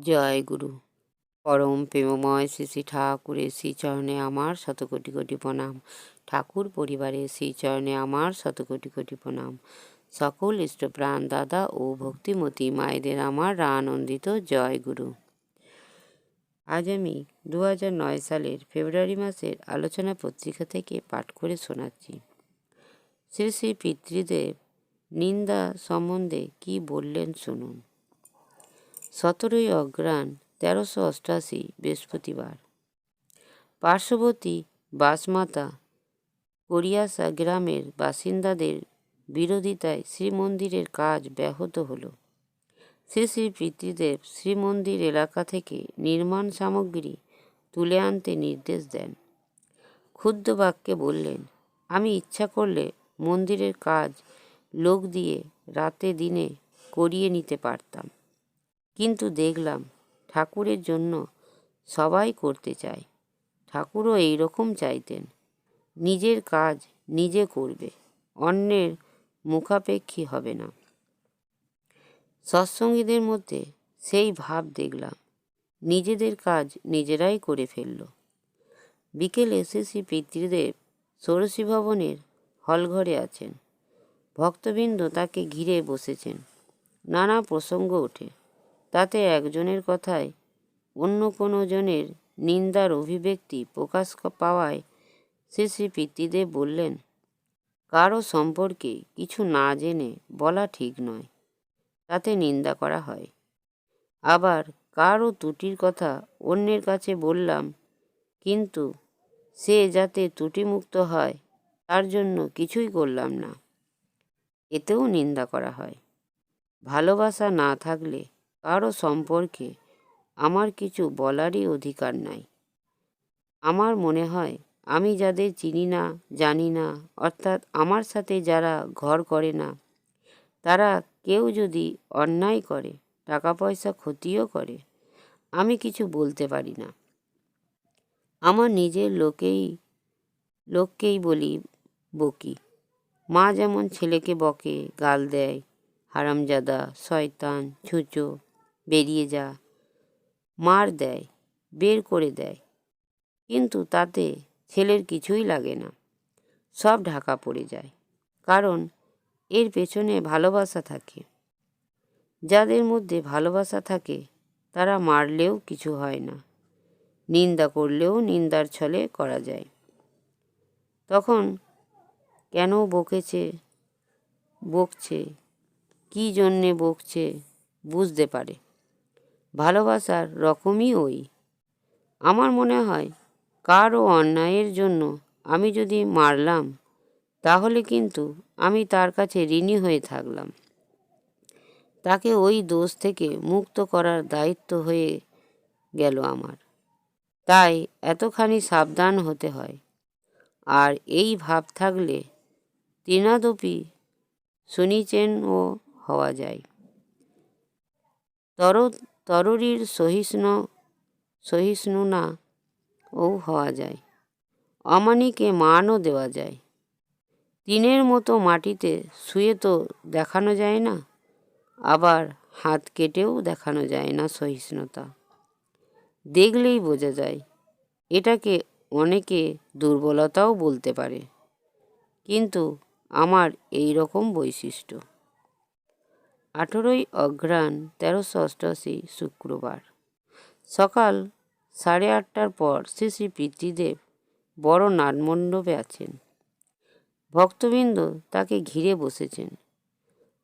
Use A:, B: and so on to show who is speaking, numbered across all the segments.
A: জয় গুরু। পরম প্রেমময় শ্রী শ্রী ঠাকুরের শ্রীচরণে আমার শত কোটি কোটি প্রণাম। ঠাকুর পরিবারের শ্রীচরণে আমার শত কোটি কোটি প্রণাম। সকল ইষ্টপ্রাণ দাদা ও ভক্তিমতী মায়েদের আমার আনন্দিত জয় গুরু। আজ আমি দু সালের ফেব্রুয়ারি মাসের আলোচনা পত্রিকা থেকে পাঠ করে শোনাচ্ছি। শ্রী শ্রী পিতৃদেব নিন্দা সম্বন্ধে কি বললেন শুনুন। সতেরোই অগ্রাণ তেরোশো অষ্টাশি বৃহস্পতিবার। পার্শ্ববর্তী বাসমাতা করিয়াসা গ্রামের বাসিন্দাদের বিরোধিতায় শ্রীমন্দিরের কাজ ব্যাহত হলো। শ্রী শ্রী পিতৃদেব শ্রীমন্দির এলাকা থেকে নির্মাণ সামগ্রী তুলে আনতে নির্দেশ দেন। ক্ষুদ্র বাক্যে বললেন, আমি ইচ্ছা করলে মন্দিরের কাজ লোক দিয়ে রাতে দিনে করিয়ে নিতে পারতাম। কিন্তু দেখলাম ঠাকুরের জন্য সবাই করতে চায়। ঠাকুরও এই রকম চাইতেন। নিজের কাজ নিজে করবে, অন্যের মুখাপেক্ষী হবে না। সৎসঙ্গীদের মধ্যে সেই ভাব দেখলাম, নিজেদের কাজ নিজেরাই করে ফেলল। বিকেলে এসে শ্রী পিতৃদেব ষোড়শী ভবনের হলঘরে আছেন। ভক্তবৃন্দ তাকে ঘিরে বসেছেন। নানা প্রসঙ্গ ওঠে। তাতে একজনের কথায় অন্য কোনো জনের নিন্দার অভিব্যক্তি প্রকাশ পাওয়ায় শ্রী শ্রী পিতৃদেব বললেন, কারও সম্পর্কে কিছু না জেনে বলা ঠিক নয়। তাতে নিন্দা করা হয়। আবার কারও ত্রুটির কথা অন্যের কাছে বললাম, কিন্তু সে যাতে ত্রুটিমুক্ত হয়, তার জন্য কিছুই করলাম না। এতেও নিন্দা করা হয়। ভালোবাসা না থাকলে কারও সম্পর্কে আমার কিছু বলারই অধিকার নাই। আমার মনে হয় আমি যাদের চিনি না, জানি না, অর্থাৎ আমার সাথে যারা ঘর করে না, তারা কেউ যদি অন্যায় করে টাকা পয়সা ক্ষতিও করে, আমি কিছু বলতে পারি না। আমার নিজের লোকেই, লোককেই বলি বকি। মা যেমন ছেলেকে বকে, গাল দেয়, হারামজাদা, শয়তান, ছুঁচো বেরিয়ে যা। মার দেয়, বের করে দেয়। কিন্তু তাতে ছেলের কিছুই লাগে না। সব ঢাকা পড়ে যায়। কারণ এর পেছনে ভালোবাসা থাকে। যাদের মধ্যে ভালোবাসা থাকে, তারা মারলেও কিছু হয় না। নিন্দা করলেও নিন্দার ছলে করা যায়। তখন কেন বকেছে? বকছে? কী জন্যে বকছে? বুঝতে পারে। ভালোবাসার রকমই ওই। আমার মনে হয়, কারও অন্যায়ের জন্য আমি যদি মারলাম, তাহলে কিন্তু আমি তার কাছে ঋণী হয়ে থাকলাম। তাকে ওই দোষ থেকে মুক্ত করার দায়িত্ব হয়ে গেল আমার। তাই এতখানি সাবধান হতে হয়। আর এই ভাব থাকলে তৃণাদপি শুনিচেনও হওয়া যায়। তর তরুরীর সহিষ্ণু সহিষ্ণু না, ও হওয়া যায়। অমানিকে মানও দেওয়া যায়। তিনের মতো মাটিতে শুয়ে তো দেখানো যায় না, আবার হাত কেটেও দেখানো যায় না সহিষ্ণুতা। দেখলেই বোঝা যায়, এটাকে অনেকে দুর্বলতাও বলতে পারে। কিন্তু আমার এই রকম বৈশিষ্ট্য। আঠেরোই অঘ্রাণ, তেরোশো অষ্টআশি শুক্রবার। সকাল সাড়ে আটটার পর শ্রী শ্রী পিতৃদেব বড় নাটমণ্ডপে আছেন। ভক্তবৃন্দ তাকে ঘিরে বসেছেন।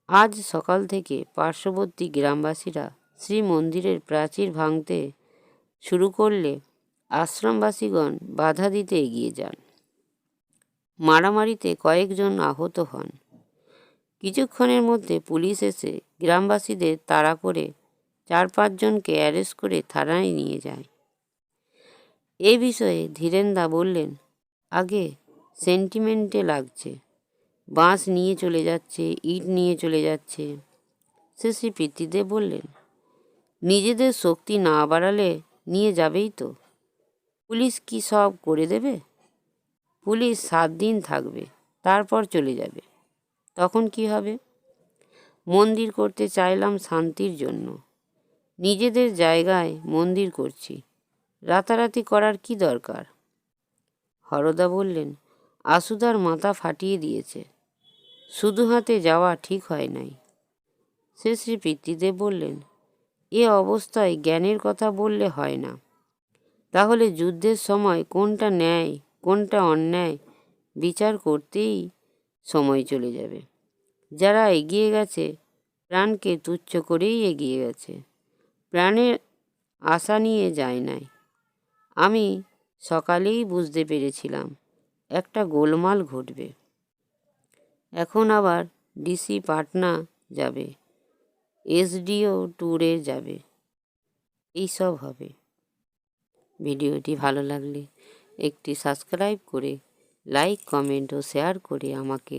A: আজ সকাল থেকে পার্শ্ববর্তী গ্রামবাসীরা শ্রী মন্দিরের প্রাচীর ভাঙতে শুরু করলে আশ্রমবাসীগণ বাধা দিতে এগিয়ে যান। মারামারিতে কয়েকজন আহত হন। কিছুক্ষণের মধ্যে পুলিশ এসে গ্রামবাসীদের তাড়া করে চার পাঁচজনকে অ্যারেস্ট করে থানায় নিয়ে যায়। এ বিষয়ে ধীরেন্দা বললেন, আগে সেন্টিমেন্টে লাগছে। বাঁশ নিয়ে চলে যাচ্ছে, ইট নিয়ে চলে যাচ্ছে। সে শ্রী পিতৃদেব বললেন, নিজেদের শক্তি না বাড়ালে নিয়ে যাবেই তো। পুলিশ কি সব করে দেবে? পুলিশ সাত দিন থাকবে, তারপর চলে যাবে। তখন কি হবে? মন্দির করতে চাইলাম শান্তির জন্য। নিজেদের জায়গায় মন্দির করছি। রাতারাতি করার কি দরকার? হরদা বললেন আসুদার মাথা ফাটিয়ে দিয়েছে। শুধু হাতে যাওয়া ঠিক হয় নাই। সে শ্রী পিতৃদেব বললেন, এ অবস্থায় জ্ঞানের কথা বললে হয় না। তাহলে যুদ্ধের সময় কোনটা ন্যায়, কোনটা অন্যায়, বিচার করতেই সময় চলে যাবে। যারা এগিয়ে গেছে, প্রাণকে তুচ্ছ করেই এগিয়ে গেছে। প্রাণের আশা নিয়ে যায় নাই। আমি সকালেই বুঝতে পেরেছিলাম, একটা গোলমাল ঘটবে। এখন আবার ডিসি পাটনা যাবে, এসডিও ট্যুরে যাবে। এইসব হবে। ভিডিওটি ভালো লাগলে একটি সাবস্ক্রাইব করে, লাইক, কমেন্ট ও শেয়ার করে আমাকে